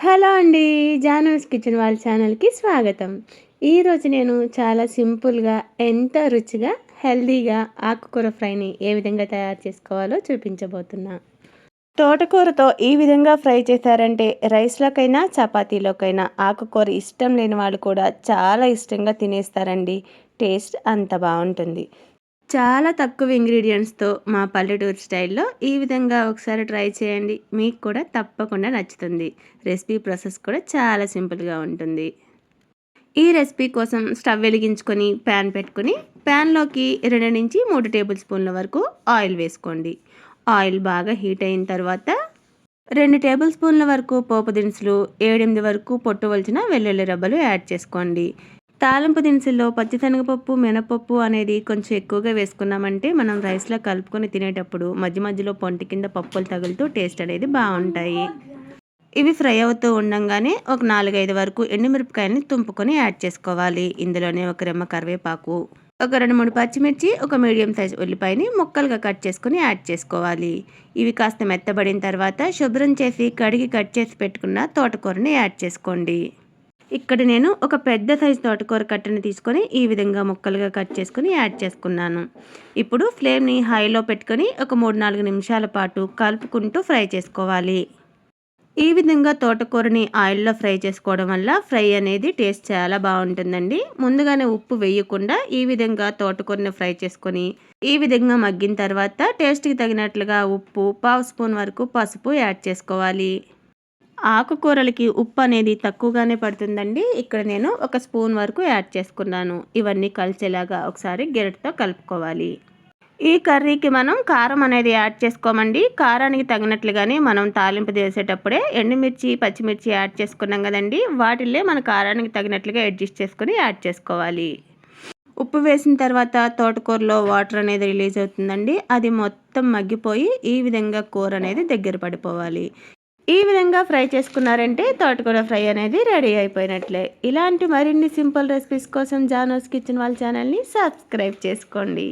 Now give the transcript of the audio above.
Hello అండి Janu's kitchen వాళ్ళ ఛానల్కి స్వాగతం. ఈరోజు నేను చాలా సింపుల్గా ఎంత రుచిగా హెల్దీగా ఆకుకూర ఫ్రైని ఏ విధంగా తయారు చేసుకోవాలో చూపించబోతున్నా. తోటకూరతో ఈ విధంగా ఫ్రై చేశారంటే రైస్లోకైనా చపాతీలోకైనా ఆకుకూర ఇష్టం లేని వాళ్ళు కూడా చాలా ఇష్టంగా తినేస్తారండి. టేస్ట్ అంత బాగుంటుంది. చాలా తక్కువ ఇంగ్రీడియంట్స్తో మా పల్లెటూరు స్టైల్లో ఈ విధంగా ఒకసారి ట్రై చేయండి. మీకు కూడా తప్పకుండా నచ్చుతుంది. రెసిపీ ప్రాసెస్ కూడా చాలా సింపుల్గా ఉంటుంది. ఈ రెసిపీ కోసం స్టవ్ వెలిగించుకొని ప్యాన్ పెట్టుకొని ప్యాన్లోకి రెండు నుంచి మూడు టేబుల్ స్పూన్ల వరకు ఆయిల్ వేసుకోండి. ఆయిల్ బాగా హీట్ అయిన తర్వాత రెండు టేబుల్ స్పూన్ల వరకు పోపు దినుసులు ఏడెనిమిది వరకు పొట్టువలచిన వెల్లుల్లి రబ్బలు యాడ్ చేసుకోండి. తాలింపు దినుసుల్లో పచ్చిశనగపప్పు మినపప్పు అనేది కొంచెం ఎక్కువగా వేసుకున్నామంటే మనం రైస్లో కలుపుకొని తినేటప్పుడు మధ్య మధ్యలో పొంటి కింద పప్పులు తగులుతూ టేస్ట్ అనేది బాగుంటాయి. ఇవి ఫ్రై అవుతూ ఉండంగానే ఒక నాలుగైదు వరకు ఎండుమిరపకాయలని తుంపుకొని యాడ్ చేసుకోవాలి. ఇందులోనే ఒక రెమ్మ కరివేపాకు ఒక రెండు మూడు పచ్చిమిర్చి ఒక మీడియం సైజ్ ఉల్లిపాయని ముక్కలుగా కట్ చేసుకుని యాడ్ చేసుకోవాలి. ఇవి కాస్త మెత్తబడిన తర్వాత శుభ్రం చేసి కడిగి కట్ చేసి పెట్టుకున్న తోటకూరని యాడ్ చేసుకోండి. ఇక్కడ నేను ఒక పెద్ద సైజు తోటకూర కట్టని తీసుకొని ఈ విధంగా ముక్కలుగా కట్ చేసుకొని యాడ్ చేసుకున్నాను. ఇప్పుడు ఫ్లేమ్ని హైలో పెట్టుకొని ఒక మూడు నాలుగు నిమిషాల పాటు కలుపుకుంటూ ఫ్రై చేసుకోవాలి. ఈ విధంగా తోటకూరని ఆయిల్లో ఫ్రై చేసుకోవడం వల్ల ఫ్రై అనేది టేస్ట్ చాలా బాగుంటుందండి. ముందుగానే ఉప్పు వేయకుండా ఈ విధంగా తోటకూరని ఫ్రై చేసుకొని ఈ విధంగా మగ్గిన తర్వాత టేస్ట్కి తగినట్లుగా ఉప్పు పావు స్పూన్ వరకు పసుపు యాడ్ చేసుకోవాలి. ఆకుకూరలకి ఉప్పు అనేది తక్కువగానే పడుతుందండి. ఇక్కడ నేను ఒక స్పూన్ వరకు యాడ్ చేసుకున్నాను. ఇవన్నీ కలిసేలాగా ఒకసారి గెరటితో కలుపుకోవాలి. ఈ కర్రీకి మనం కారం అనేది యాడ్ చేసుకోమండి. కారానికి తగినట్లుగానే మనం తాలింపు చేసేటప్పుడే ఎండుమిర్చి పచ్చిమిర్చి యాడ్ చేసుకున్నాం కదండి. వాటిల్లే మన కారానికి తగినట్లుగా అడ్జస్ట్ చేసుకొని యాడ్ చేసుకోవాలి. ఉప్పు వేసిన తర్వాత తోటకూరలో వాటర్ అనేది రిలీజ్ అవుతుందండి. అది మొత్తం మగ్గిపోయి ఈ విధంగా కూర అనేది దగ్గర పడిపోవాలి. ఈ విధంగా ఫ్రై చేసుకున్నారంటే తోటకూర ఫ్రై అనేది రెడీ అయిపోయినట్లే. ఇలాంటి మరిన్ని సింపుల్ రెసిపీస్ కోసం జానోస్ కిచెన్ వాళ్ళ ఛానల్ని సబ్స్క్రైబ్ చేసుకోండి.